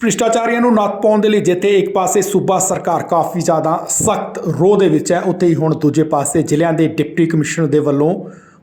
ਭ੍ਰਿਸ਼ਟਾਚਾਰੀਆਂ ਨੂੰ ਨੱਥ ਪਾਉਣ ਦੇ ਲਈ ਜਿੱਥੇ ਇੱਕ ਪਾਸੇ ਸੂਬਾ ਸਰਕਾਰ ਕਾਫੀ ਜ਼ਿਆਦਾ ਸਖਤ ਰੋਹ ਦੇ ਵਿੱਚ ਹੈ, ਉੱਥੇ ਹੀ ਹੁਣ ਦੂਜੇ ਪਾਸੇ ਜ਼ਿਲ੍ਹਿਆਂ ਦੇ ਡਿਪਟੀ ਕਮਿਸ਼ਨਰ ਦੇ ਵੱਲੋਂ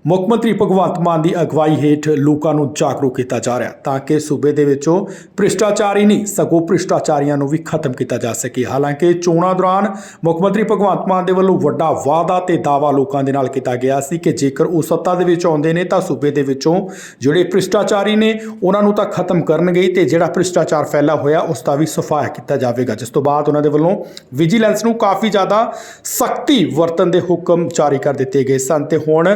ਮੁੱਖ ਮੰਤਰੀ ਭਗਵੰਤ ਮਾਨ ਦੀ ਅਗਵਾਈ ਹੇਠ ਲੋਕਾਂ ਨੂੰ ਜਾਗਰੂਕ ਕੀਤਾ ਜਾ ਰਿਹਾ ਤਾਂ ਕਿ ਸੂਬੇ ਦੇ ਵਿੱਚੋਂ ਭ੍ਰਿਸ਼ਟਾਚਾਰ ਹੀ ਨਹੀਂ, ਸਗੋਂ ਭ੍ਰਿਸ਼ਟਾਚਾਰੀਆਂ ਨੂੰ ਵੀ ਖਤਮ ਕੀਤਾ ਜਾ ਸਕੇ। ਹਾਲਾਂਕਿ ਚੋਣਾਂ ਦੌਰਾਨ ਮੁੱਖ ਮੰਤਰੀ ਭਗਵੰਤ ਮਾਨ ਦੇ ਵੱਲੋਂ ਵੱਡਾ ਵਾਅਦਾ ਤੇ ਦਾਅਵਾ ਲੋਕਾਂ ਦੇ ਨਾਲ ਕੀਤਾ ਗਿਆ ਸੀ ਕਿ ਜੇਕਰ ਉਹ ਸੱਤਾ ਦੇ ਵਿੱਚ ਆਉਂਦੇ ਨੇ ਤਾਂ ਸੂਬੇ ਦੇ ਵਿੱਚੋਂ ਜਿਹੜੇ ਭ੍ਰਿਸ਼ਟਾਚਾਰੀ ਨੇ, ਉਹਨਾਂ ਨੂੰ ਤਾਂ ਖਤਮ ਕਰਨਗੇ ਹੀ ਤੇ ਜਿਹੜਾ ਭ੍ਰਿਸ਼ਟਾਚਾਰ ਫੈਲਾ ਹੋਇਆ, ਉਸ ਦਾ ਵੀ ਸਫਾਇਆ ਕੀਤਾ ਜਾਵੇਗਾ। ਜਿਸ ਤੋਂ ਬਾਅਦ ਉਹਨਾਂ ਦੇ ਵੱਲੋਂ ਵਿਜੀਲੈਂਸ ਨੂੰ ਕਾਫੀ ਜ਼ਿਆਦਾ ਸਖਤੀ ਵਰਤਣ ਦੇ ਹੁਕਮ ਜਾਰੀ ਕਰ ਦਿੱਤੇ ਗਏ ਸਨ ਤੇ ਹੁਣ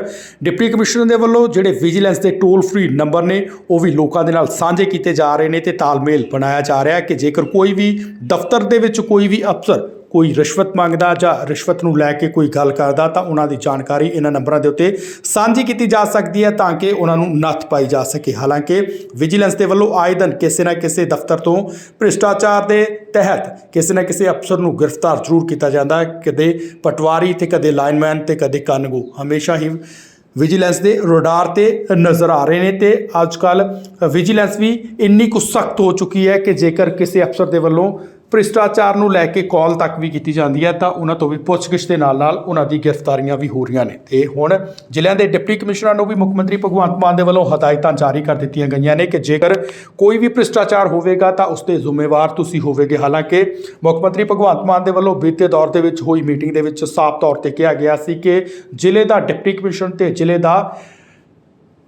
ਡਿਪਟੀ ਕਮਿਸ਼ਨਰ ਦੇ ਵੱਲੋਂ ਜਿਹੜੇ ਵਿਜੀਲੈਂਸ ਦੇ ਟੋਲ ਫ੍ਰੀ ਨੰਬਰ ਨੇ, ਉਹ ਵੀ ਲੋਕਾਂ ਦੇ ਨਾਲ ਸਾਂਝੇ ਕੀਤੇ ਜਾ ਰਹੇ ਨੇ ਤੇ ਤਾਲਮੇਲ ਬਣਾਇਆ ਜਾ ਰਿਹਾ ਹੈ ਕਿ ਜੇਕਰ ਕੋਈ ਵੀ ਦਫ਼ਤਰ ਦੇ ਵਿੱਚ ਕੋਈ ਵੀ ਅਫਸਰ ਕੋਈ ਰਿਸ਼ਵਤ ਮੰਗਦਾ ਜਾਂ ਰਿਸ਼ਵਤ ਨੂੰ ਲੈ ਕੇ ਕੋਈ ਗੱਲ ਕਰਦਾ ਤਾਂ ਉਹਨਾਂ ਦੀ ਜਾਣਕਾਰੀ ਇਹਨਾਂ ਨੰਬਰਾਂ ਦੇ ਉੱਤੇ ਸਾਂਝੀ ਕੀਤੀ ਜਾ ਸਕਦੀ ਹੈ ਤਾਂ ਕਿ ਉਹਨਾਂ ਨੂੰ ਨੱਥ ਪਾਈ ਜਾ ਸਕੇ। ਹਾਲਾਂਕਿ ਵਿਜੀਲੈਂਸ ਦੇ ਵੱਲੋਂ ਆਏ ਦਿਨ ਕਿਸੇ ਨਾ ਕਿਸੇ ਦਫ਼ਤਰ ਤੋਂ ਭ੍ਰਿਸ਼ਟਾਚਾਰ ਦੇ ਤਹਿਤ ਕਿਸੇ ਨਾ ਕਿਸੇ ਅਫਸਰ ਨੂੰ ਗ੍ਰਿਫਤਾਰ ਜ਼ਰੂਰ ਕੀਤਾ ਜਾਂਦਾ ਹੈ। ਕਦੇ ਪਟਵਾਰੀ ਤੇ ਕਦੇ ਲਾਈਨਮੈਨ ਤੇ ਕਦੇ ਕਾਨੂੰਗੋ। ਹਮੇਸ਼ਾ ਹੀ ਵਿਜੀਲੈਂਸ ਦੇ ਰਡਾਰ ਤੇ ਨਜ਼ਰ ਆ ਰਹੇ ਨੇ ਤੇ ਅੱਜ ਕੱਲ ਵਿਜੀਲੈਂਸ ਵੀ ਇੰਨੀ ਕੁ ਸਖਤ ਹੋ ਚੁੱਕੀ ਹੈ ਕਿ ਜੇਕਰ ਕਿਸੇ ਅਫਸਰ ਦੇ ਵੱਲੋਂ ਭ੍ਰਿਸ਼ਟਾਚਾਰ ਨੂੰ ਲੈ ਕੇ ਕਾਲ ਤੱਕ ਵੀ ਕੀਤੀ ਜਾਂਦੀ ਹੈ, ਤਾਂ ਉਹਨਾਂ ਤੋਂ ਵੀ ਪੁੱਛਗਿੱਛ ਦੇ ਨਾਲ ਨਾਲ ਉਹਨਾਂ ਦੀ ਗ੍ਰਿਫਤਾਰੀਆਂ ਵੀ ਹੋ ਰਹੀਆਂ ਨੇ। ਤੇ ਹੁਣ ਜ਼ਿਲ੍ਹਿਆਂ ਦੇ ਡਿਪਟੀ ਕਮਿਸ਼ਨਰਾਂ ਨੂੰ ਵੀ ਮੁੱਖ ਮੰਤਰੀ ਭਗਵੰਤ ਮਾਨ ਦੇ ਵੱਲੋਂ ਹਦਾਇਤਾਂ ਜਾਰੀ ਕਰ ਦਿੱਤੀਆਂ ਗਈਆਂ ਨੇ ਕਿ ਜੇਕਰ ਕੋਈ ਵੀ ਭ੍ਰਿਸ਼ਟਾਚਾਰ ਹੋਵੇਗਾ, ਤਾਂ ਉਸ ਦੇ ਜ਼ਿੰਮੇਵਾਰ ਤੁਸੀਂ ਹੋਵੇਗੇ। ਹਾਲਾਂਕਿ ਮੁੱਖ ਮੰਤਰੀ ਭਗਵੰਤ ਮਾਨ ਦੇ ਵੱਲੋਂ ਬੀਤੇ ਦੌਰ ਦੇ ਵਿੱਚ ਹੋਈ ਮੀਟਿੰਗ ਦੇ ਵਿੱਚ ਸਾਫ਼ ਤੌਰ ਤੇ ਕਿਹਾ ਗਿਆ ਸੀ ਕਿ ਜ਼ਿਲ੍ਹੇ ਦਾ ਡਿਪਟੀ ਕਮਿਸ਼ਨਰ ਤੇ ਜ਼ਿਲ੍ਹੇ ਦਾ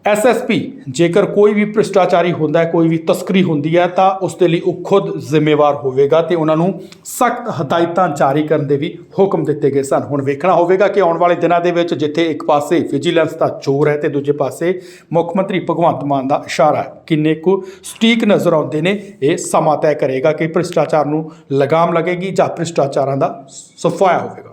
ਐਸਐਸਪੀ ਜੇਕਰ ਕੋਈ ਵੀ ਭ੍ਰਿਸ਼ਟਾਚਾਰੀ ਹੁੰਦਾ ਹੈ, ਕੋਈ ਵੀ ਤਸਕਰੀ ਹੁੰਦੀ ਹੈ, ਤਾਂ ਉਸ ਦੇ ਲਈ ਉਹ ਖੁਦ ਜ਼ਿੰਮੇਵਾਰ ਹੋਵੇਗਾ ਤੇ ਉਹਨਾਂ ਨੂੰ ਸਖਤ ਹਦਾਇਤਾਂ ਜਾਰੀ ਕਰਨ ਦੇ ਵੀ ਹੁਕਮ ਦਿੱਤੇ ਗਏ ਸਨ। ਹੁਣ ਵੇਖਣਾ ਹੋਵੇਗਾ ਕਿ ਆਉਣ ਵਾਲੇ ਦਿਨਾਂ ਦੇ ਵਿੱਚ ਜਿੱਥੇ ਇੱਕ ਪਾਸੇ ਵਿਜੀਲੈਂਸ ਦਾ ਜ਼ੋਰ ਹੈ ਤੇ ਦੂਜੇ ਪਾਸੇ ਮੁੱਖ ਮੰਤਰੀ ਭਗਵੰਤ ਮਾਨ ਦਾ ਇਸ਼ਾਰਾ ਕਿੰਨੇ ਕੁ ਸਟੀਕ ਨਜ਼ਰ ਆਉਂਦੇ ਨੇ, ਇਹ ਸਮਾਂ ਤੈਅ ਕਰੇਗਾ ਕਿ ਭ੍ਰਿਸ਼ਟਾਚਾਰ ਨੂੰ ਲਗਾਮ ਲੱਗੇਗੀ ਜਾਂ ਭ੍ਰਿਸ਼ਟਾਚਾਰਾਂ ਦਾ ਸਫਾਇਆ ਹੋਵੇਗਾ।